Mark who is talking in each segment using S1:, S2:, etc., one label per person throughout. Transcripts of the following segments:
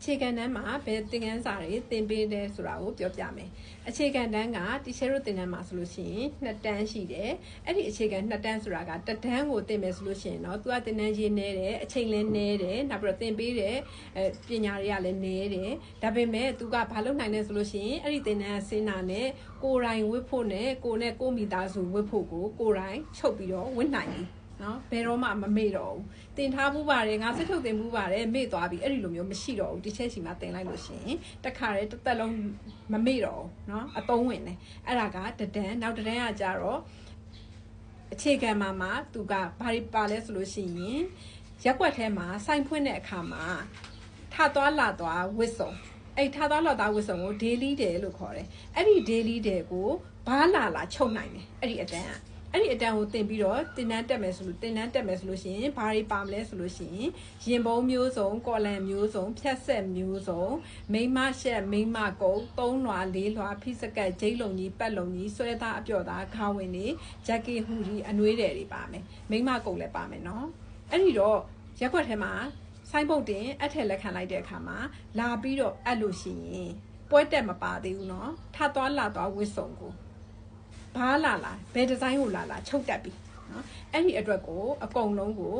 S1: အခြေခံတန်းမှာဘယ်သင်ခန်းစာတွေသင်ပေးတယ်ဆိုတာကိုပြောပြမယ်အခြေခံတန်းကတီချာတို့သင်တန်းမှာဆိုလို့ရှိရင်နှစ်တန်းရှိတယ်အဲ့ဒီအခြေခံနှစ်တန်းဆိုတာကတစ်တန်းကိုသင်မယ်ဆိုလို့ရှိရင်တော့သူကသင်တန်းရေးနေတယ်အချိန်လည်းနေတယ်နောက်ပြီးတော့သင်ပေးတယ်အဲပညာတွေကလည်းနေတယ်ဒါပေမဲ့သူကဘာလုပ်နိုင်လဲဆိုလို့ရှိရင်အဲ့ဒီသင်တန်းဆင်းတာနဲ့ကိုယ်တိုင်ဝတ်ဖို့နဲ့ကိုယ်နဲ့ကိုယ်မိသားစုဝတ်ဖို့ကိုကိုယ်တိုင်ချုပ်ပြီးတော့ဝတ်နိုင်ပြီ နော်ဘယ်တော့မှမမေ့တော့ဘူးတင်ထားမှုပါတယ်ငါစစ်ထုတ်တင်မှုပါတယ်မေ့သွားပြီအဲ့ဒီလိုမျိုးမရှိတော့ဘူးတစ်ချက်စီမှတင်လိုက်လို့ရှိရင်တခါတည်းတစ်သက်လုံးမမေ့တော့ဘူးနော်အသုံးဝင်တယ်အဲ့ဒါကတဒန်းနောက်တဒန်းကကြတော့အခြေခံမှာမှာသူကဘာတွေပါလဲဆိုလို့ရှိရင်ရက်ွက်ထဲမှာစိုင်ဖွင့်တဲ့အခါမှာထသွားလာသွားဝစ်စုံအဲ့ထသွားလာသွားဝစ်စုံကို daily day လို့ခေါ်တယ်အဲ့ဒီ daily day ကိုဘာလာလာချုပ်နိုင်တယ်အဲ့ဒီအတန်းက အဲ့ဒီအတန်းကိုတင်ပြီးတော့တင်တန်းတက်မယ်ဆိုလို့တင်တန်းတက်မယ်ဆိုလို့ရှိရင်ဘာတွေပါမလဲဆိုလို့ရှိရင်ရင်ပုံးမျိုးစုံကော်လန်မျိုးစုံဖြတ်ဆက်မျိုးစုံမိမရှက်မိမကုတ်သုံးလွာလေးလွာဖိစကတ်ဂျိတ်လုံကြီးပတ်လုံကြီးဆွဲသားအပြော့သားခါဝင်နေဂျက်ကီဟူဒီအနှွေးတယ်တွေပါမယ်မိမကုတ်လည်းပါမယ်နော်အဲ့ဒီတော့ရက်ွက်ထဲမှာဆိုင်းပုတ်တင်အထက်လက်ခံလိုက်တဲ့အခါမှာလာပြီးတော့အဲ့လို့ရှိရင်ပွဲတက်မပါသေးဘူးเนาะထသွားလာသွားဝစ်စုံကို ဘာလာလာဘယ်ဒီဇိုင်းကိုလာလာချုပ်တက်ပြီနော်အဲ့ဒီအတွက်ကိုအကုန်လုံးကို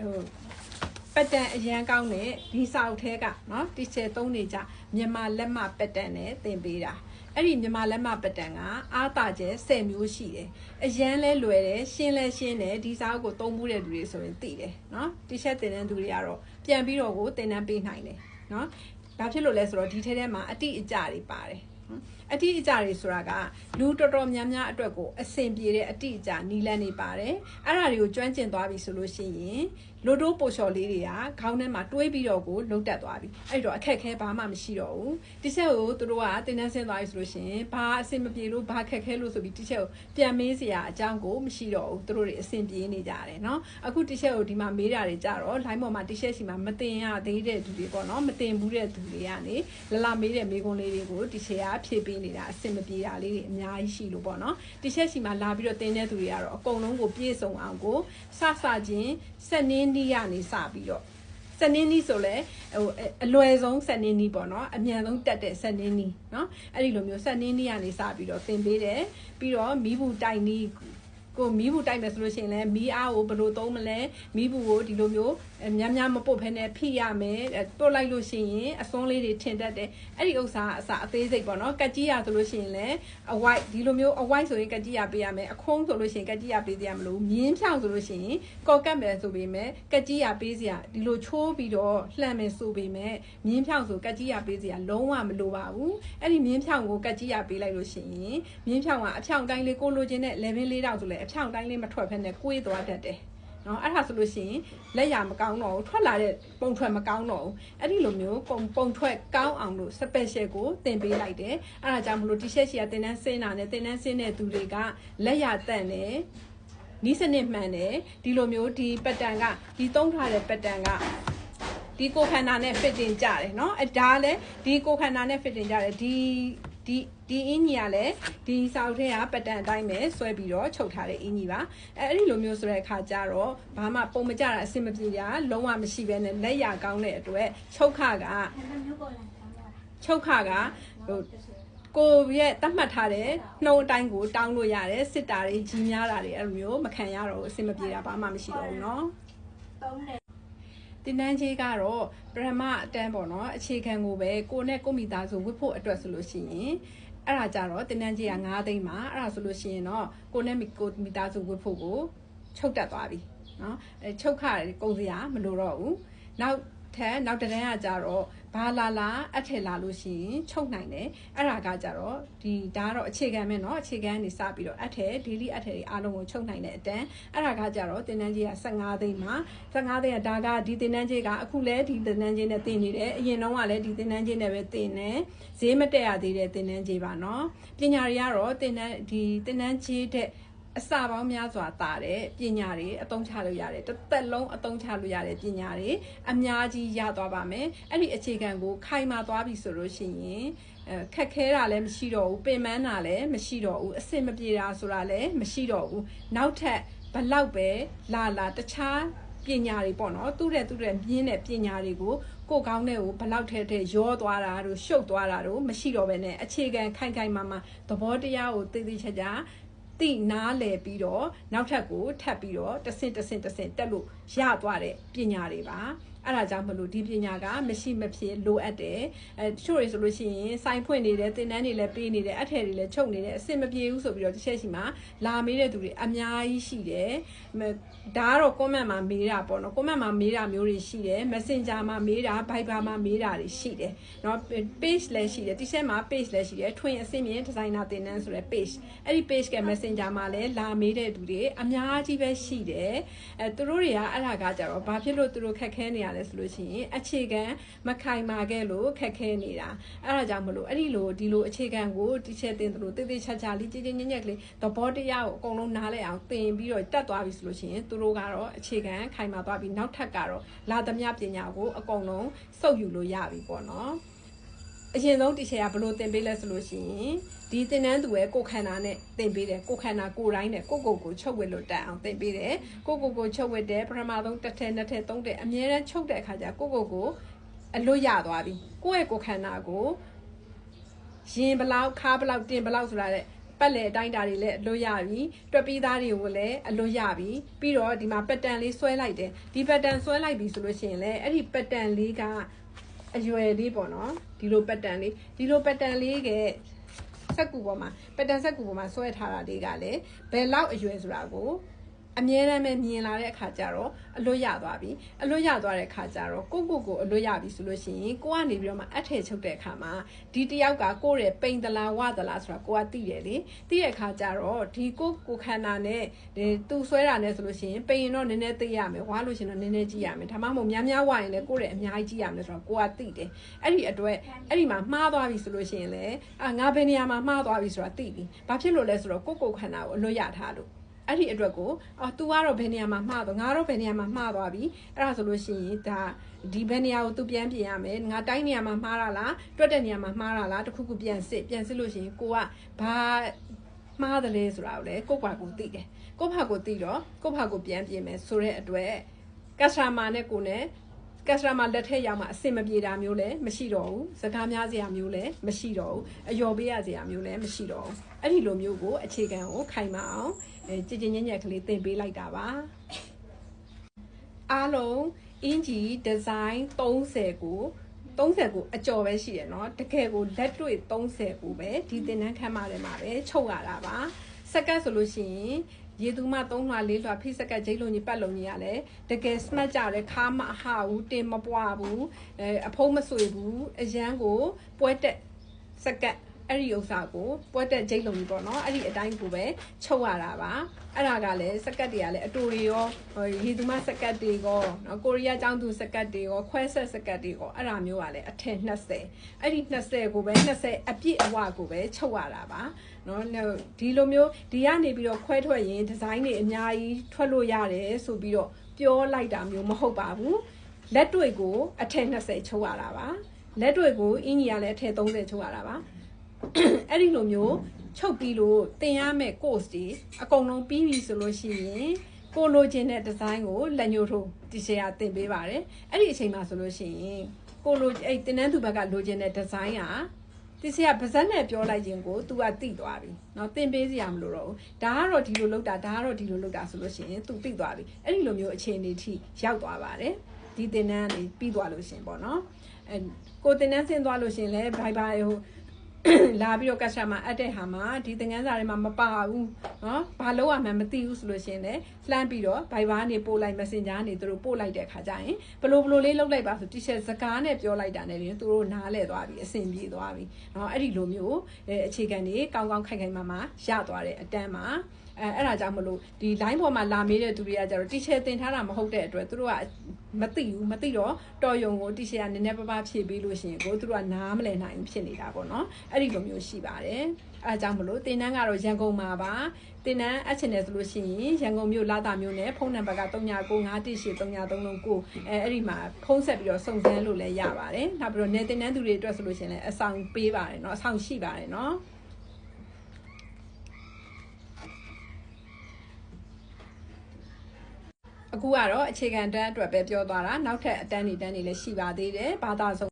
S1: ဟိုပတ်တန်အရန်ကောင်းတဲ့ဒီစာအုပ်ထဲကနော်တီချယ်သုံးနေကြမြန်မာလက်မပတ်တန်နဲ့သင်ပေးတာအဲ့ဒီမြန်မာလက်မပတ်တန်ကအာတာကျဲ10မျိုးရှိတယ်အရန်လဲလွယ်တယ်ရှင်းလဲရှင်းတယ်ဒီစာအုပ်ကိုသုံးမှုတဲ့လူတွေဆိုရင်သိတယ်နော်တီချယ်သင်တဲ့သူတွေကတော့ပြန်ပြီးတော့ကိုသင်တန်းပေးနိုင်တယ်နော်ဘာဖြစ်လို့လဲဆိုတော့ဒီထဲထဲမှာအတိအကျတွေပါတယ်အတိအကျတွေဆိုတာကလူတော်တော်များများအတွက်ကိုအဆင်ပြေတဲ့အတိအကျနီလန်းနေပါတယ်အဲ့ဒါတွေကိုကျွမ်းကျင်သွားပြီဆိုလို့ရှိရင်လိုတိုးပိုလျှော်လေးတွေကခေါင်းထဲမှာတွေးပြီးတော့ကိုလှုပ်တက်သွားပြီအဲ့တော့အခက်ခဲဘာမှမရှိတော့ဘူးတိချက်ကိုသူတို့ကတင်တန်းဆင်းသွားပြီဆိုလို့ရှိရင်ဘာအဆင်မပြေလို့ဘာခက်ခဲလို့ဆိုပြီးတိချက်ကိုပြန်မေးစရာအကြောင်းကိုမရှိတော့ဘူးသူတို့တွေအဆင်ပြေနေကြတယ်เนาะအခုတိချက်ကိုဒီမှာမေးတာတွေကြတော့ line ပေါ်မှာတိချက်စီမှာမတင်ရသေးတဲ့သူတွေပေါ့เนาะမတင်ဘူးတဲ့သူတွေကနေလလမေးတဲ့မေးခွန်းလေးတွေကိုတိချက်ကဖြည့်ပေး နေတာအဆင်မပြေတာလေးတွေအများကြီးရှိလို့ပေါ့နော်တချက်ရှိမှလာပြီးတော့တင်းတဲ့သူတွေကတော့အကုန်လုံးကိုပြည့်စုံအောင်ကိုစစချင်းစနင်းနီးရနေစပြီးတော့စနင်းနီးဆိုလဲဟိုအလွယ်ဆုံးစနင်းနီးပေါ့နော်အမြန်ဆုံးတက်တဲ့စနင်းနီးနော်အဲ့ဒီလိုမျိုးစနင်းနီးကနေစပြီးတော့သင်ပေးတယ်ပြီးတော့မီးဘူးတိုင်နီး ကိုမီးဘူးတိုက်မယ်ဆိုလို့ရှိရင်လည်းမီးအားကိုဘယ်လိုသုံးမလဲမီးဘူးကိုဒီလိုမျိုးများများမပုတ်ဖဲနဲ့ဖိရမယ်တွတ်လိုက်လို့ရှိရင်အစွန်းလေးတွေထင်တတ်တယ်အဲ့ဒီဥစ္စာအစာအသေးစိတ်ပေါ့နော်ကက်ကြီးရဆိုလို့ရှိရင်လည်းအဝိုက်ဒီလိုမျိုးအဝိုက်ဆိုရင်ကက်ကြီးရပေးရမယ်အခုံးဆိုလို့ရှိရင်ကက်ကြီးရပေးရမလို့မြင်းဖြောင်ဆိုလို့ရှိရင်ကော်ကတ်မယ်ဆိုပေမဲ့ကက်ကြီးရပေးစရာဒီလိုချိုးပြီးတော့လှမ်းမယ်ဆိုပေမဲ့မြင်းဖြောင်ဆိုကက်ကြီးရပေးစရာလုံးဝမလိုပါဘူးအဲ့ဒီမြင်းဖြောင်ကိုကက်ကြီးရပေးလိုက်လို့ရှိရင်မြင်းဖြောင်ကအဖြောင်တိုင်းလေးကိုလိုချင်တဲ့ level လေးတောင်ဆိုလဲအဖြောင်တိုင်းလေးမထွက်ဖက်နဲ့ကိုေးသွားတတ်တယ်နော်အဲ့ဒါဆိုလို့ရှိရင်လက်ရမကောင်းတော့ဘူးထွက်လာတဲ့ပုံထွက်မကောင်းတော့ဘူးအဲ့ဒီလိုမျိုးပုံပုံထွက်ကောင်းအောင်လို့ special ကိုသင်ပေးလိုက်တယ်အဲ့ဒါကြောင့်မလို့ t-shirt ရှိရတင်တန်းစင်းတာနဲ့တင်တန်းစင်းတဲ့သူတွေကလက်ရတန့်တယ်နီးစနစ်မှန်တယ်ဒီလိုမျိုးဒီပတ်တန်ကဒီသုံးထားတဲ့ပတ်တန်ကဒီကိုခန္ဓာနဲ့ fitting ကြတယ်เนาะအဲဒါလည်းဒီကိုခန္ဓာနဲ့ fitting ကြတယ်ဒီ ဒီဒီအင်ကြီးကလည်းဒီစောက်ထဲကပတန်အတိုင်းပဲဆွဲပြီးတော့ချုပ်ထားတဲ့အင်ကြီးပါအဲအဲ့ဒီလိုမျိုးဆိုတဲ့အခါကျတော့ဘာမှပုံမကြတာအဆင်မပြေတာလုံးဝမရှိဘဲနဲ့လက်ရကောင်းတဲ့အတွက်ချုပ်ခကချုပ်ခကဟိုကိုရဲ့တတ်မှတ်ထားတဲ့နှုံအတိုင်းကိုတောင်းလို့ရတယ်စစ်တာတွေကြီးများတာတွေအဲ့လိုမျိုးမခံရတော့ဘူးအဆင်မပြေတာဘာမှမရှိတော့ဘူးเนาะ တင်တန်းကြီးကတော့ပရမအတန်းပေါ့နော်အခြေခံကိုပဲကိုနဲ့ကိုမိသားစုဝတ်ဖို့အတွက်ဆိုလို့ရှိရင်အဲ့ဒါကြတော့တင်တန်းကြီးက9သိန်းပါအဲ့ဒါဆိုလို့ရှိရင်တော့ကိုနဲ့ကိုမိသားစုဝတ်ဖို့ကိုချုပ်တက်သွားပြီနော်အဲချုပ်ခကုန်စရာမလိုတော့ဘူးနောက်ထပ်နောက်တန်းကကြတော့ ဘာလာလာအထက်လာလို့ရှိရင်ချုပ်နိုင်တယ်အဲ့ဒါကကြတော့ဒီဒါကတော့အခြေခံပဲเนาะအခြေခံနေစပြီးတော့အထက် daily အထက်တွေအားလုံးကိုချုပ်နိုင်တဲ့အတန်းအဲ့ဒါကကြတော့တင်တန်းကြီးက15သိန်းမှာ15သိန်းကဒါကဒီတင်တန်းကြီးကအခုလဲဒီတင်တန်းကြီးနဲ့တင်နေတယ်အရင်တော့ကလည်းဒီတင်တန်းကြီးနဲ့ပဲတင်နေဈေးမတက်ရသေးတဲ့တင်တန်းကြီးပါเนาะပညာတွေကတော့တင်တန်းဒီတင်တန်းကြီးတဲ့ အစာပေါင်းများစွာတာတဲ့ပညာတွေအသုံးချလို့ရတယ်တစ်သက်လုံးအသုံးချလို့ရတဲ့ပညာတွေအများကြီးရသွားပါမယ်အဲ့ဒီအခြေခံကိုခိုင်မာသွားပြီဆိုလို့ရှိရင်အဲခက်ခဲတာလည်းမရှိတော့ဘူးပင်ပန်းတာလည်းမရှိတော့ဘူးအဆင်မပြေတာဆိုတာလည်းမရှိတော့ဘူးနောက်ထပ်ဘလောက်ပဲလာလာတခြားပညာတွေပေါ့နော်သူ့တဲ့သူ့တဲ့မြင်းတဲ့ပညာတွေကိုကိုယ်ကောင်းတဲ့ကိုဘလောက်ထဲထဲရောသွားတာတို့ရှုပ်သွားတာတို့မရှိတော့ဘဲနဲ့အခြေခံခိုင်ခိုင်မာမာသဘောတရားကိုသိသိချာချာ တိနားလည်ပြီးတော့နောက်ထပ်ကိုထပ်ပြီးတော့တဆင့်တဆင့်တဆင့်တက်လို့ရသွားတဲ့ပညာတွေပါ အဲ့ဒါကြောင့်မလို့ဒီပညာကမရှိမဖြစ်လိုအပ်တယ်အဲတချို့တွေဆိုလို့ရှိရင်စိုင်းဖွင့်နေတယ်သင်တန်းတွေလည်းပေးနေတယ်အထည်တွေလည်းချုပ်နေတယ်အဆင်မပြေဘူးဆိုပြီးတော့တစ်ချက်ရှိမှလာမေးတဲ့သူတွေအများကြီးရှိတယ်ဒါကတော့ comment မှာမေးတာပေါ့နော် comment မှာမေးတာမျိုးတွေရှိတယ် messenger မှာမေးတာ viber မှာမေးတာတွေရှိတယ်เนาะ page လည်းရှိတယ် t-shirt မှာ page လည်းရှိတယ် twin အဆင့်မြင့် designer သင်တန်းဆိုတဲ့ page အဲ့ဒီ page က messenger မှာလည်းလာမေးတဲ့သူတွေအများကြီးပဲရှိတယ်အဲသူတို့တွေကအဲ့ဒါကကြတော့ဘာဖြစ်လို့သူတို့ခက်ခဲနေရ လဲဆိုလို့ရှိရင်အခြေခံမခိုင်မာခဲ့လို့ခက်ခဲနေတာအဲ့ဒါကြောင့်မလို့အဲ့ဒီလိုဒီလိုအခြေခံကိုတီချက်တင်သလိုတိတိချာချာလေးကြည်ကြည်ညက်ညက်ကလေးသဘောတရားကိုအကုန်လုံးနားလည်အောင်သင်ပြီးတော့တက်သွားပြီဆိုလို့ရှိရင်သူတို့ကတော့အခြေခံခိုင်မာသွားပြီးနောက်ထပ်ကတော့လာသမျှပညာကိုအကုန်လုံးစုပ်ယူလို့ရပြီပေါ့နော် အရင်ဆုံးတီချက်ကဘလို့သင်ပေးလဲဆိုလို့ရှိရင်ဒီသင်တန်းသူရဲ့ကိုခန္ဓာနဲ့သင်ပေးတယ်ကိုခန္ဓာကိုတိုင်းနဲ့ကိုကိုကိုချုပ်ဝစ်လို့တက်အောင်သင်ပေးတယ်ကိုကိုကိုချုပ်ဝစ်တယ်ပထမဆုံးတစ်ထက်နှစ်ထက်သုံးထက်အမြဲတမ်းချုပ်တဲ့အခါကျကိုကိုကိုအလွတ်ရသွားပြီကိုယ့်ရဲ့ကိုခန္ဓာကိုရင်ဘလောက်ခါဘလောက်တင်ဘလောက်ဆိုတာတဲ့ပတ်လေအတိုင်းတာတွေလည်းအလွတ်ရပြီတွက်ပြီးသားတွေကိုလည်းအလွတ်ရပြီပြီးတော့ဒီမှာပက်တန်လေးဆွဲလိုက်တယ်ဒီပက်တန်ဆွဲလိုက်ပြီဆိုလို့ရှိရင်လည်းအဲ့ဒီပက်တန်လေးက အရွယ်လေးပေါ့နော်ဒီလိုပက်တန်လေးဒီလိုပက်တန်လေးကစက်ကူပေါ်မှာပက်တန်စက်ကူပေါ်မှာဆွဲထားတာလေးကလည်းဘယ်လောက်အရွယ်ဆိုတာကို အမြဲတမ်းပဲမြင်လာတဲ့အခါကျတော့အလွတ်ရသွားပြီအလွတ်ရသွားတဲ့အခါကျတော့ကိုကိုကိုအလွတ်ရပြီဆိုလို့ရှိရင်ကိုကနေပြီးတော့မှအထည်ချုပ်တဲ့အခါမှာဒီတယောက်ကကိုရဲ့ပိန်သလားဝသလားဆိုတာကိုကသိတယ်လေသိတဲ့အခါကျတော့ဒီကိုကိုခန္ဓာနဲ့ဒီသူဆွဲတာနဲ့ဆိုလို့ရှိရင်ပိန်ရင်တော့နည်းနည်းသိရမယ်ဝါလို့ရှိရင်တော့နည်းနည်းကြည့်ရမယ်ဒါမှမဟုတ်များများဝါရင်လည်းကိုရဲ့အများကြီးကြည့်ရမယ်ဆိုတော့ကိုကသိတယ်အဲ့ဒီအတွက်အဲ့ဒီမှာမှားသွားပြီဆိုလို့ရှိရင်လည်းအာငါဘယ်နေရာမှာမှားသွားပြီဆိုတာသိပြီဘာဖြစ်လို့လဲဆိုတော့ကိုကိုခန္ဓာကိုအလွတ်ရထားလို့ အဲ့ဒီအတွက်ကိုအော် तू ကတော့ဘယ်နေရာမှာမှားတော့ငါတော့ဘယ်နေရာမှာမှားသွားပြီအဲ့ဒါဆိုလို့ရှိရင်ဒါဒီဘယ်နေရာကို तू ပြန်ပြင်ရမယ်ငါတိုင်းနေရာမှာမှားတာလားတွက်တဲ့နေရာမှာမှားတာလားတခုခုပြန်စစ်ပြန်စစ်လို့ရှိရင်ကိုကဘာမှားတယ်လဲဆိုတာကိုလေကိုယ့်ဘာကိုသိတယ်ကိုယ့်ဘာကိုသိတော့ကိုယ့်ဘာကိုပြန်ပြင်မယ်ဆိုတဲ့အတွက်ကစတမာနဲ့ကိုနဲ့ ကစတမာလက်ထက်ရောက်မှအဆင်မပြေတာမျိုးလည်းမရှိတော့ဘူးစကားများစရာမျိုးလည်းမရှိတော့ဘူးအယော်ပေးရစရာမျိုးလည်းမရှိတော့ဘူးအဲ့ဒီလိုမျိုးကိုအခြေခံကိုခိုင်မာအောင်အဲကြည်ကြည်ညက်ညက်ကလေးသင်ပေးလိုက်တာပါအားလုံးအင်ဂျီဒီဇိုင်း30ကို30ကိုအကျော်ပဲရှိရเนาะတကယ်ကိုလက်တွေ့30ကိုပဲဒီသင်တန်းခန်းမှာတယ်မှာပဲချုပ်ရတာပါစက္ကန့်ဆိုလို့ရှိရင် ရေသူမ3လွှာ4လွှာဖိစက်ကဂျိတ်လုံးကြီးပတ်လုံးကြီးရလဲတကယ် smart ကြတယ်ခါမအဟဘူးတင်မပွားဘူးအဲအဖုံးမဆွေဘူးအရန်ကိုပွဲတက်စက်ကတ်အဲ့ဒီဥစ္စာကိုပွဲတက်ဂျိတ်လုံးကြီးပေါ့နော်အဲ့ဒီအတိုင်းကိုပဲချုပ်ရတာပါအဲ့ဒါကလည်းစက်ကတ်တွေကလည်းအတူတွေရောရေသူမစက်ကတ်တွေရောနော်ကိုရီးယားចောင်းသူစက်ကတ်တွေရောခွဲဆက်စက်ကတ်တွေရောအဲ့ဒါမျိုးကလည်းအထက်20အဲ့ဒီ20ကိုပဲ20အပြည့်အဝကိုပဲချုပ်ရတာပါ နော်ဒီလိုမျိုးဒီကနေပြီးတော့ခွဲထွက်ရင်ဒီဇိုင်းတွေအများကြီးထွက်လို့ရတယ်ဆိုပြီးတော့ပြောလိုက်တာမျိုးမဟုတ်ပါဘူးလက်တွေ့ကိုအထက်20ချုပ်ရတာပါလက်တွေ့ကိုအင်ကြီးကလည်းအထက်30ချုပ်ရတာပါအဲ့ဒီလိုမျိုးချုပ်ပြီးလို့တင်ရမယ့် course တွေအကုန်လုံးပြီးပြီဆိုလို့ရှိရင်ကိုလိုချင်တဲ့ဒီဇိုင်းကိုလက်ညှိုးထိုးဒီရှယ်ယာတင်ပေးပါတယ်အဲ့ဒီအချိန်မှာဆိုလို့ရှိရင်ကိုလိုအဲ့တင်နန်းသူဘက်ကလိုချင်တဲ့ဒီဇိုင်းက ဒီစရပါဇက်နဲ့ပြောလိုက်ရင်ကို तू ကတိသွားပြီเนาะတင်ပေးစရာမလိုတော့ဘူးဒါကတော့ဒီလိုလုပ်တာဒါကတော့ဒီလိုလုပ်တာဆိုလို့ရှိရင် तू တိသွားပြီအဲ့ဒီလိုမျိုးအခြေအနေထိရောက်သွားပါတယ်ဒီတင်နန်းကနေပြီးသွားလို့ရှင်ပေါ့เนาะအဲကိုတင်နန်းဆင်းသွားလို့ရှင်လဲဘိုင်ဘိုင်ဟို လာပြီးတော့ကတ်စတမာအပ်တဲ့ဟာမှာဒီသင်ခန်းစာတွေမှာမပါဘူးเนาะဘာလို့ရမှန်းမသိဘူးဆိုလို့ရှင်လေလှမ်းပြီးတော့ Viber နေပို့လိုက် Messenger နေသူတို့ပို့လိုက်တဲ့ခါကျရင်ဘလို့ဘလို့လေးလုပ်လိုက်ပါဆို t-shirt စကားနဲ့ပြောလိုက်တာနဲ့လေသူတို့နားလဲသွားပြီအဆင်ပြေသွားပြီเนาะအဲ့ဒီလိုမျိုးအဲအခြေခံတွေကောင်းကောင်းခိုင်ခိုင်မာမာရသွားတဲ့အတန်းမှာအဲအဲ့ဒါကြောင့်မလို့ဒီ line ပေါ်မှာလာမေးတဲ့သူတွေကကြတော့ teacher သင်ထားတာမဟုတ်တဲ့အတွက်သူတို့က မသိဘူးမသိတော့တော်ယုံကိုတီရှယ်ကနည်းနည်းပါးပါးဖြည့်ပေးလို့ရှိရင်ကိုသူတို့ကနားမလည်နိုင်ဖြစ်နေတာပေါ့နော်အဲ့ဒီလိုမျိုးရှိပါတယ်အဲအကြောင်းမလို့တင်နန်းကတော့ရန်ကုန်မှာပါတင်နန်းအချင်တယ်ဆိုလို့ရှိရင်ရန်ကုန်မြို့လာတာမြို့နယ်ဖုန်းနံပါတ်က3995383339အဲအဲ့ဒီမှာဖုန်းဆက်ပြီးတော့စုံစမ်းလို့လည်းရပါတယ်နောက်ပြီးတော့နေတင်နန်းသူတွေအတွက်ဆိုလို့ရှိရင်လည်းအဆောင်ပေးပါတယ်နော်အဆောင်ရှိပါတယ်နော် အခုကတော့အခြေခံတန်းအတွက်ပဲပြောသွားတာနောက်ထပ်အတန်းတွေတန်းတွေလည်းရှိပါသေးတယ်ဘာသာစုံ